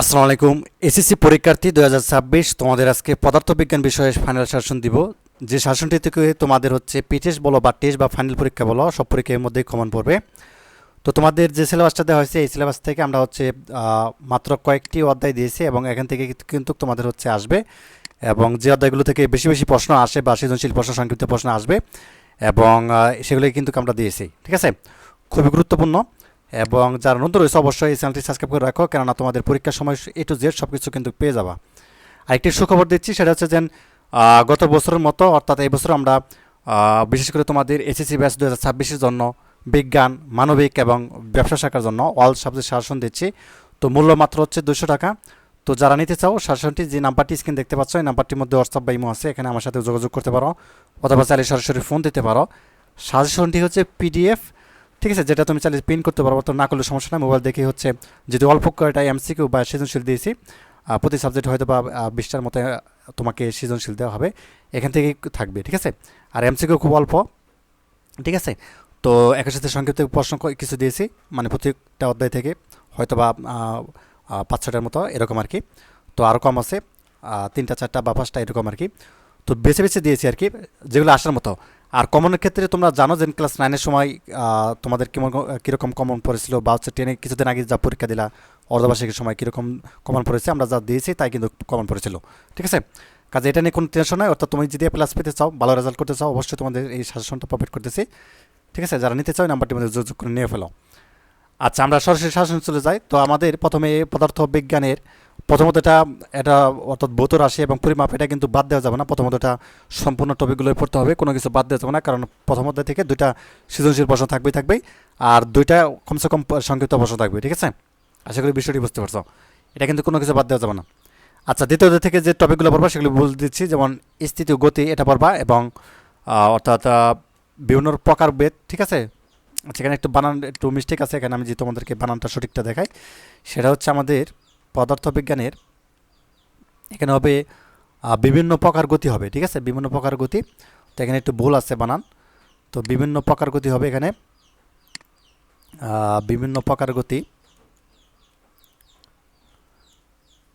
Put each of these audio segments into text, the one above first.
আসসালামু আলাইকুম। এসএসসি পরীক্ষার্থী দু ছাব্বিশ, তোমাদের আজকে পদার্থবিজ্ঞান বিষয়ে ফাইনাল শাসন দিব। যে শাসনটি থেকে তোমাদের হচ্ছে পিটেস বলো বা টেস্ট বা ফাইনাল পরীক্ষা বলো, সব পরীক্ষার মধ্যেই কমন পড়বে। তো তোমাদের যে সিলেবাসটা দেওয়া হয়েছে, এই সিলেবাস থেকে আমরা হচ্ছে মাত্র কয়েকটি অধ্যায় দিয়েছি এবং এখান থেকে কিন্তু তোমাদের হচ্ছে আসবে। এবং যে অধ্যায়গুলো থেকে বেশি বেশি প্রশ্ন আসে বা সৃজনশীল প্রশ্ন, সংক্ষিপ্ত প্রশ্ন আসবে এবং সেগুলোই কিন্তু আমরা দিয়েছি। ঠিক আছে? খুবই গুরুত্বপূর্ণ। এবং যারা নতুন রয়েছে, অবশ্যই এই চ্যানেলটি সাবস্ক্রাইব করে রাখো, কেননা তোমাদের পরীক্ষার সময় এ টু জেড সব কিছু কিন্তু পেয়ে যাবা। আরেকটি সুখবর দিচ্ছি, সেটা হচ্ছে যে গত বছরের মতো, অর্থাৎ এই বছর আমরা বিশেষ করে তোমাদের এসএসসি ব্যাচ দু হাজার ছাব্বিশের জন্য বিজ্ঞান, মানবিক এবং ব্যবসা শাখার জন্য অল সাবজেক্ট শাসন দিচ্ছি। তো মূল্য মাত্র হচ্ছে দুশো টাকা। তো যারা নিতে চাও শাসনটি যে নাম্বারটি স্ক্রিন দেখতে পাচ্ছ, এই নাম্বারটির মধ্যে হোয়াটসঅ্যাপ বা ইমো আছে, এখানে আমার সাথে যোগাযোগ করতে পারো, অথবা চাইলে সরাসরি ফোন দিতে পারো। সাজেশনটি হচ্ছে পিডিএফ ঠিক আছে, যেটা তুমি চাইলে প্রিন্ট করতে পারব তো না করলে সমস্যা নাই। মোবাইল দেখে হচ্ছে যদি অল্প কয়টা এমসিকিউ বা সৃজনশীল দিয়েছি প্রতি সাবজেক্ট হয়তো বা বিশটার মতো তোমাকে সৃজনশীল দেওয়া হবে। এখান থেকেই থাকবে, ঠিক আছে? আর এমসিকিউ খুব অল্প, ঠিক আছে? তো একের সাথে সংক্ষিপ্ত প্রশ্ন কিছু দিয়েছি মানে প্রত্যেকটা অধ্যায় থেকে হয়তো বা পাঁচ ছটার মতো, এরকম আর কি। তো আরও কম আছে তিনটা, চারটা বা পাঁচটা এরকম আর কি। তো বেছে বেছে দিয়েছি আর কি, যেগুলো আসার মতো। আর কমনের ক্ষেত্রে তোমরা জানো যে ক্লাস নাইনের সময় তোমাদের কেমন, কীরকম কমন পড়েছিল বা হচ্ছে টেনে কিছুদিন আগে যা পরীক্ষা দিলা, অর্ধবার্ষিকের সময় কীরকম কমন পড়েছে, আমরা যা দিয়েছি তাই কিন্তু কমন পড়েছিল। ঠিক আছে? কাজে এটা নিয়ে কোনো টেনশন নাই, অর্থাৎ তুমি যদি প্লাস পেতে চাও, ভালো রেজাল্ট করতে চাও, অবশ্যই তোমাদের এই সাজেশনটা প্রোভাইড করতেছি। ঠিক আছে? যারা নিতে চাও, এই নাম্বারটির মধ্যে যোগাযোগ করে নিয়ে ফেলো। আচ্ছা আমরা সরাসরি শাসন চলে যাই। তো আমাদের প্রথমে পদার্থ বিজ্ঞানের প্রথমত এটা এটা অর্থাৎ ভৌত রাশি এবং পরিমাপ, এটা কিন্তু বাদ দেওয়া যাবে না। প্রথমত এটা সম্পূর্ণ টপিকগুলোই পড়তে হবে, কোনো কিছু বাদ দেওয়া যাবে না, কারণ প্রথমত থেকে দুইটা সৃজনশীল প্রশ্ন থাকবেই থাকবেই, আর দুইটা কমসে কম সংক্ষিপ্ত প্রশ্ন থাকবে ঠিক আছে? আশা করি বিষয়টি বুঝতে পারছ। এটা কিন্তু কোনো কিছু বাদ দেওয়া যাবে না। আচ্ছা দ্বিতীয় অধ্যায় থেকে যে টপিকগুলো পড়বা, সেগুলো বলে দিচ্ছি, যেমন স্থিতি গতি, এটা পড়বা, এবং অর্থাৎ বিভিন্ন প্রকার বেদ ঠিক আছে? সেখানে একটু বানান, একটু মিস্টেক আছে, এখানে আমি যে তোমাদেরকে বানানটা সঠিকটা দেখাই, সেটা হচ্ছে আমাদের পদার্থবিজ্ঞানের এখানে হবে বিভিন্ন প্রকার গতি হবে, ঠিক আছে? বিভিন্ন প্রকার গতি। তো এখানে একটু ভুল আছে বানান। তো বিভিন্ন প্রকার গতি হবে এখানে। বিভিন্ন প্রকার গতি।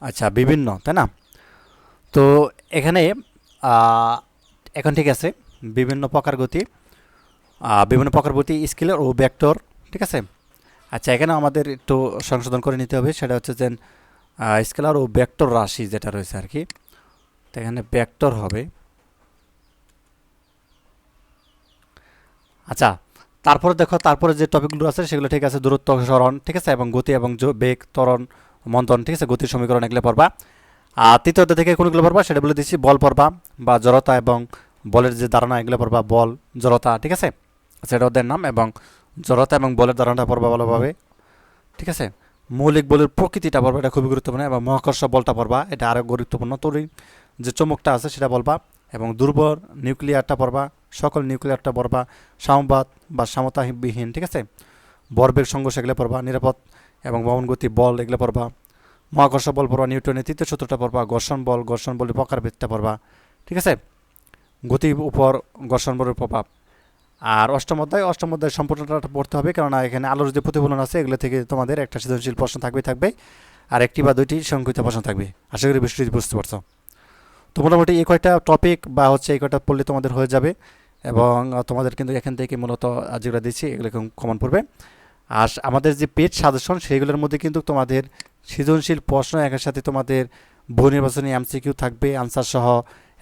আচ্ছা বিভিন্ন, তাই না? তো এখানে এখন ঠিক আছে, বিভিন্ন প্রকার গতি বিভিন্ন প্রকার গতি স্কেলার ও ভেক্টর, ঠিক আছে? আচ্ছা এখানে আমাদের একটু সংশোধন করে নিতে হবে। সেটা হচ্ছে যে স্কেলার ও ভেক্টর রাশি যেটা রয়েছে আর কি, তো এখানে ভেক্টর হবে। আচ্ছা তারপরে দেখো, তারপরে যে টপিকগুলো আছে, সেগুলো ঠিক আছে, দূরত্ব সরণ ঠিক আছে, এবং গতি এবং বেগ, ত্বরণ মন্থন ঠিক আছে, গতির সমীকরণ এগুলো পড়বা। আর তৃতীয় থেকে কোনগুলো পড়বা, সেটা বলে দিচ্ছি, বল পড়বা বা জড়তা এবং বলের যে ধারণা, এগুলো পড়বা, বল, জড়তা, ঠিক আছে? সেটা ওদের নাম, এবং জড়তা এবং বলের ধারণাটা পড়বা ভালোভাবে, ঠিক আছে? মৌলিক বলের প্রকৃতিটা পড়বা এটা খুবই গুরুত্বপূর্ণ, এবং মহাকর্ষ বলটা পড়বা এটা আরও গুরুত্বপূর্ণ। তরি যে চমকটা আছে, সেটা বলবা, এবং দুর্বল নিউক্লিয়ারটা পড়বা সকল নিউক্লিয়ারটা পড়বা সামবাদ বা সমতাবিহীন ঠিক আছে? বরবেগ সংঘর্ষ এগুলো পড়বা, নিরাপদ এবং গতি বল এগুলো পড়বা, মহাকর্ষ বল পড়বা, নিউটনের তৃতীয় সূত্রটা পড়বা, ঘর্ষণ বল, ঘর্ষণ বলের প্রকারভেদটা পড়বা, ঠিক আছে? গতির উপর ঘর্ষণ বলের প্রভাব। আর অষ্টম অধ্যায় অষ্টম অধ্যায় সম্পূর্ণটা পড়তে হবে। কেননা এখানে আলোর যে প্রতিফলন আছে, এগুলো থেকে তোমাদের একটা সৃজনশীল প্রশ্ন থাকবে থাকবে। আর একটি বা দুইটি সংক্ষিপ্ত প্রশ্ন থাকবে। আশা করি বিষয়টি বুঝতে পারছ। তো মোটামুটি এই কয়টা টপিক বা হচ্ছে এই কয়টা পড়লে তোমাদের হয়ে যাবে এবং তোমাদের কিন্তু এখান থেকে মূলত যেগুলো দিচ্ছি, এগুলো কমন পড়বে। আর আমাদের যে পেজ সাজেশন সেইগুলোর মধ্যে কিন্তু তোমাদের সৃজনশীল প্রশ্ন একের সাথে তোমাদের বহু নির্বাচনী এমসিকিউ থাকবে আনসার সহ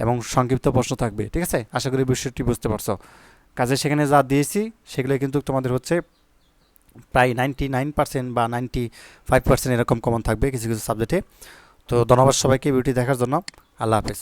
এবং সংক্ষিপ্ত প্রশ্ন থাকবে। ঠিক আছে? আশা করি বিষয়টি বুঝতে পারছ। কাজে সেখানে যা দিয়েছি, সেগুলো কিন্তু তোমাদের হচ্ছে প্রায় নাইনটি নাইন পার্সেন্ট বা নাইনটি ফাইভ পার্সেন্ট এরকম কমন থাকবে কিছু কিছু সাবজেক্টে তো ধন্যবাদ সবাইকে বিউটি দেখার জন্য। আল্লাহ হাফেজ।